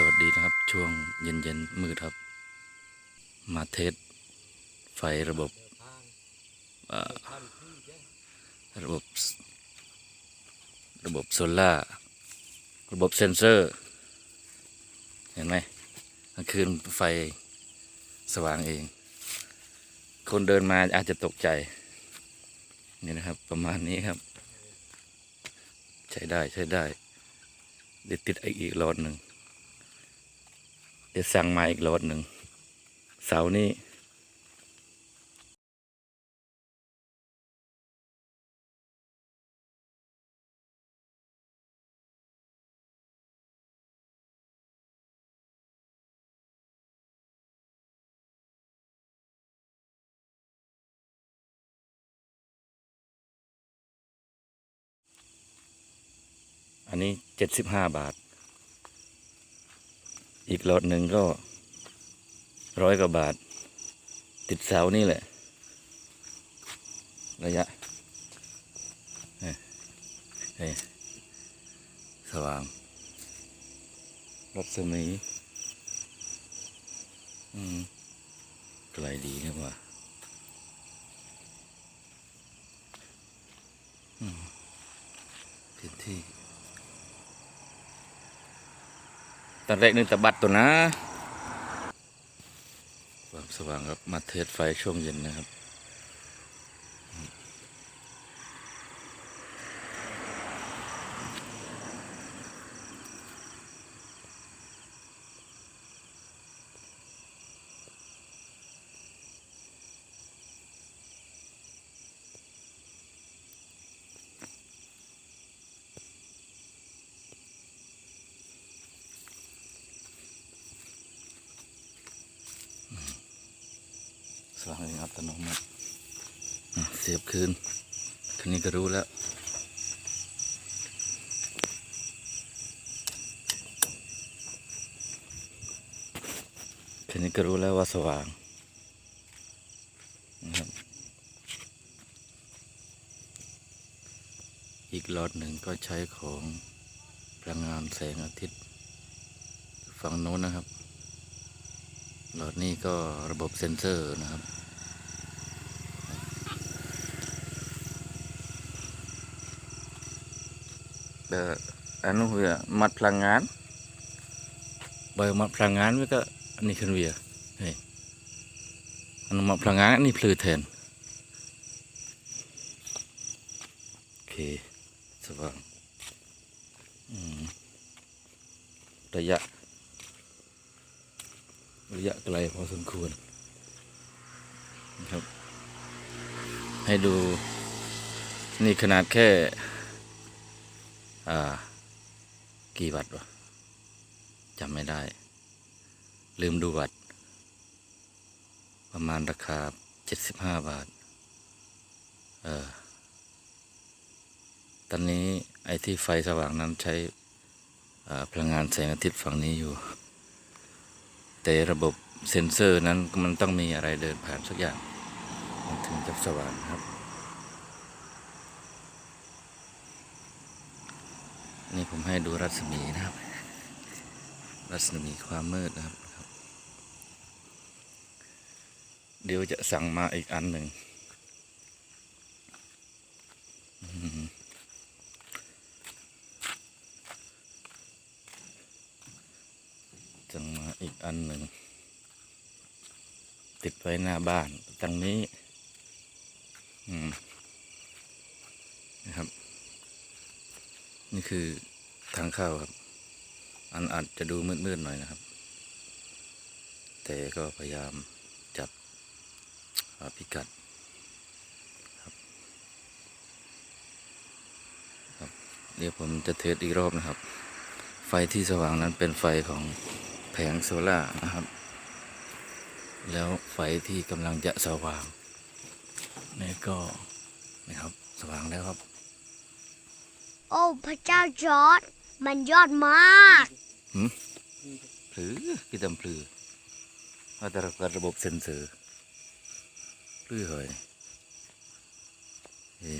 สวัสดีนะครับ ช่วงเย็นเย็นมืดครับ มาเทสไฟระบบระบบ ระบบโซล่าระบบเซนเซอร์ เห็นไหมกลางคืนไฟสว่างเอง คนเดินมาอาจจะตกใจ นี่นะครับ ประมาณนี้ครับ ใช้ได้ใช้ได้เดี๋ยวติดไออีกรอดหนึ่ง เดี๋ยวสั่งมาอีกรถหนึ่งเสาร์นี้อันนี้เจ็ดสิบห้าบาท อีกหลอดหนึ่งก็ร้อยกว่าบาท ติดเสานี่แหละ ระยะเฮ้ยเฮ้ยสว่าง รัศมี อืมไกลดีนะว่าอืมพื้นที่ ตอนแรกนึงตะบัดตัวนะความสว่างครับมาเทสไฟช่วงเย็นนะครับ ตโนมัติเสียบคืนคันนี้ก็รู้แล้ว คันนี้ก็รู้แล้วว่าสว่างนะครับอีกหลอดหนึ่งก็ใช้ของพลังงานแสงอาทิตย์ ฝั่งโน้นนะครับ หลอดนี้ก็ระบบเซ็นเซอร์นะครับ anu ya, mat pelangan. Bayu mat pelangan we ka ni kan we. Hei. Anu mat pelangan ni ភ្លឺ then. โอเคสว่างอืมระยะระยะไกลพอสมควรนะครับ ให้ดูนี่ขนาดแค่อ่า กี่วัตต์วะจำไม่ได้ ลืมดูวัตต์ประมาณราคาเจ็ดสิบห้าบาท เออ ตอนนี้ไอ้ที่ไฟสว่างนั้นใช้พลังงานแสงอาทิตย์ฝั่งนี้อยู่ แต่ระบบเซ็นเซอร์นั้นมันต้องมีอะไรเดินผ่านสักอย่าง มันถึงจะสว่างครับ นี่ผมให้ดูรัศมีนะครับ รัศมีความมืดนะครับ เดี๋ยวจะสั่งมาอีกอันหนึ่งสั่งมาอีกอันหนึ่ง ติดไว้หน้าบ้านตรงนี้ อืมนะครับ นี่คือทางเข้าครับ อันอาจจะดูมืดๆหน่อยนะครับ แต่ก็พยายามจับพิกัดครับครับเดี๋ยวผมจะเทสอีกรอบนะครับ ไฟที่สว่างนั้นเป็นไฟของแผงโซล่านะครับ แล้วไฟที่กำลังจะสว่างนี่ก็นะครับสว่างแล้วครับ โอ้พระเจ้าจอร์ดมันยอดมากพลือกี่ตำพลือว่าแต่ระระบบเซ็นเซอร์พลือเหยเฮ้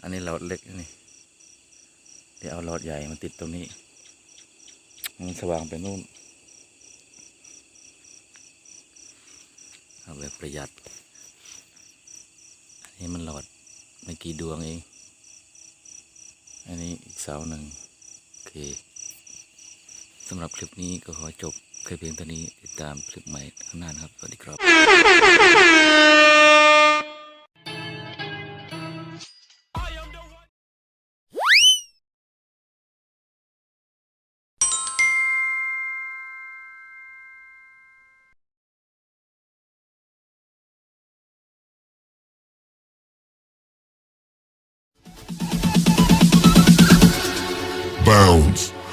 อันนี้หลอดเล็กนี่ เดี๋ยวเอาหลอดใหญ่มาติดตรงนี้ มันสว่างไปนู่น เอาแบบประหยัด อันนี้มันหลอดไม่กี่ดวงเอง เสาหนึ่งโอเคสำหรับคลิปนี้ก็ขอจบแค่เพียงเท่านี้ติดตามคลิปใหม่ข้างหน้านะครับ สวัสดีครับ clowns.